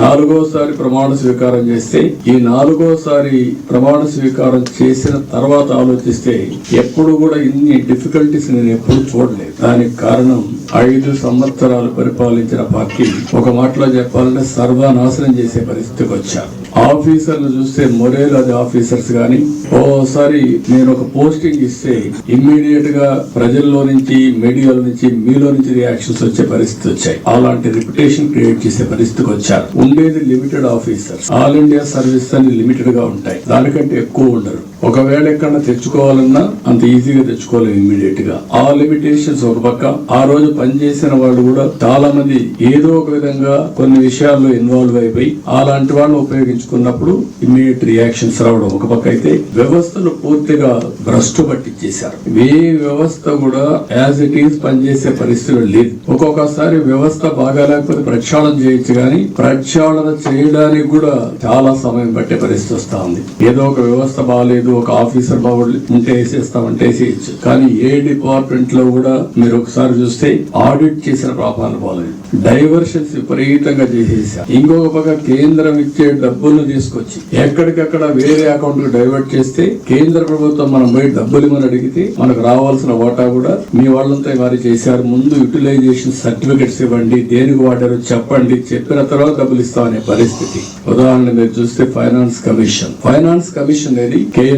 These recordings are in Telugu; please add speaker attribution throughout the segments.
Speaker 1: నాలుగోసారి ప్రమాణ స్వీకారం చేస్తే ఈ నాలుగోసారి ప్రమాణ స్వీకారం చేసిన తర్వాత ఆలోచిస్తే ఎప్పుడు కూడా ఇన్ని డిఫికల్టీస్ నేను ఎప్పుడు చూడలేదు. దానికి కారణం ఐదు సంవత్సరాలు పరిపాలించిన పార్టీ ఒక మాటలో చెప్పాలంటే సర్వనాశనం చేసే పరిస్థితికి వచ్చారు. ఆఫీసర్లు చూస్తే మొరేల్ అది ఆఫీసర్స్ గాని ఓసారి నేను ఒక పోస్టింగ్ ఇస్తే ఇమ్మీడియట్గా ప్రజల్లో నుంచి మీడియాలో నుంచి మీలో నుంచి రియాక్షన్స్ వచ్చే పరిస్థితి వచ్చాయి. అలాంటి రిప్యుటేషన్ క్రియేట్ చేసే పరిస్థితికి వచ్చారు. ఉండేది limited officers all India service అని లిమిటెడ్గా ఉంటాయి. దానికంటే ఎక్కువ ఉండరు. ఒకవేళ ఎక్కడన్నా తెచ్చుకోవాలన్నా అంత ఈజీగా తెచ్చుకోలేము ఇమీడియట్గా ఆ లిమిటేషన్స్ ఒక పక్క. ఆ రోజు పనిచేసిన వాళ్ళు కూడా చాలా మంది ఏదో ఒక విధంగా కొన్ని విషయాల్లో ఇన్వాల్వ్ అయిపోయి అలాంటి వాళ్ళు ఉపయోగించుకున్నప్పుడు ఇమ్మీడియట్ రియాక్షన్స్ రావడం ఒక పక్క అయితే వ్యవస్థను పూర్తిగా భ్రష్టు పట్టించేశారు. ఏ వ్యవస్థ కూడా యాజ్ ఇట్ ఈస్ పనిచేసే పరిస్థితులు లేదు. ఒక్కొక్కసారి వ్యవస్థ బాగా లేకపోతే ప్రక్షాళన చేయొచ్చు కానీ ప్రక్షాళన చేయడానికి కూడా చాలా సమయం పట్టే పరిస్థితి వస్తా ఉంది. ఏదో ఒక వ్యవస్థ బాగాలేదు ఒక ఆఫీసర్ బాబు ఉంటే వేసేస్తామంటే వేసేయచ్చు. కానీ ఏ డిపార్ట్మెంట్లో కూడా మీరు ఒకసారి చూస్తే ఆడిట్ చేసిన పాపాలు బాగాలేదు డైవర్షన్స్ విపరీతంగా చేసేసారు ఇంకొక పక్క కేంద్రం ఇచ్చే డబ్బులను తీసుకొచ్చి ఎక్కడికక్కడ వేరే అకౌంట్కు డైవర్ట్ చేస్తే కేంద్ర ప్రభుత్వం మనం పోయి డబ్బులు ఇవ్వని అడిగితే మనకు రావాల్సిన వాటా కూడా మీ వాళ్ళంతా వారి చేశారు. ముందు యూటిలైజేషన్ సర్టిఫికెట్స్ ఇవ్వండి దేనికి వాడారు చెప్పండి చెప్పిన తర్వాత డబ్బులు ఇస్తామనే పరిస్థితి. ఉదాహరణ మీరు చూస్తే ఫైనాన్స్ కమిషన్ ఫైనాన్స్ కమిషన్ అనేది కేంద్రం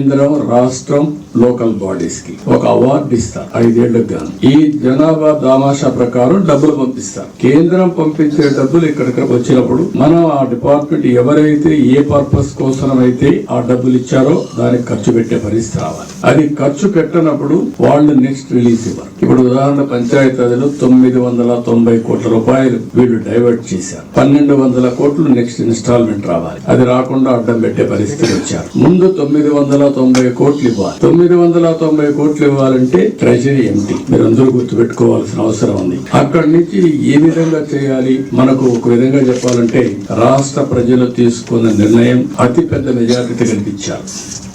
Speaker 1: రాష్ట్రం లోకల్ బాడీస్కి ఒక అవార్డు ఇస్తారు ఐదేళ్ళకు గాను. ఈ జనాభా దామాషా ప్రకారం డబ్బులు పంపిస్తారు కేంద్రం పంపించే డబ్బులు ఇక్కడికి వచ్చినప్పుడు మనం ఆ డిపార్ట్మెంట్ ఎవరైతే ఏ పర్పస్ కోసం అయితే ఆ డబ్బులు ఇచ్చారో దానికి ఖర్చు పెట్టే పరిస్థితి రావాలి. అది ఖర్చు పెట్టనప్పుడు వాళ్ళు నెక్స్ట్ రిలీజ్ ఇవ్వరు. ఇప్పుడు ఉదాహరణ పంచాయతీలో తొమ్మిది వందల తొంభై కోట్ల రూపాయలు వీళ్ళు డైవర్ట్ చేశారు. పన్నెండు వందల కోట్లు నెక్స్ట్ ఇన్స్టాల్మెంట్ రావాలి. అది రాకుండా అడ్డం పెట్టే పరిస్థితి వచ్చారు. ముందు తొమ్మిది వందల తొంభై కోట్లు ఇవ్వాలి. తొమ్మిది వందల తొంభై కోట్లు ఇవ్వాలంటే ట్రెజరీ ఎంటీ? మీరు అందరూ గుర్తుపెట్టుకోవాల్సిన అవసరం ఉంది. అక్కడి నుంచి ఏ విధంగా చేయాలి? మనకు ఒక విధంగా చెప్పాలంటే రాష్ట్ర ప్రజలు తీసుకున్న నిర్ణయం అతి పెద్ద మెజారిటీ కనిపించారు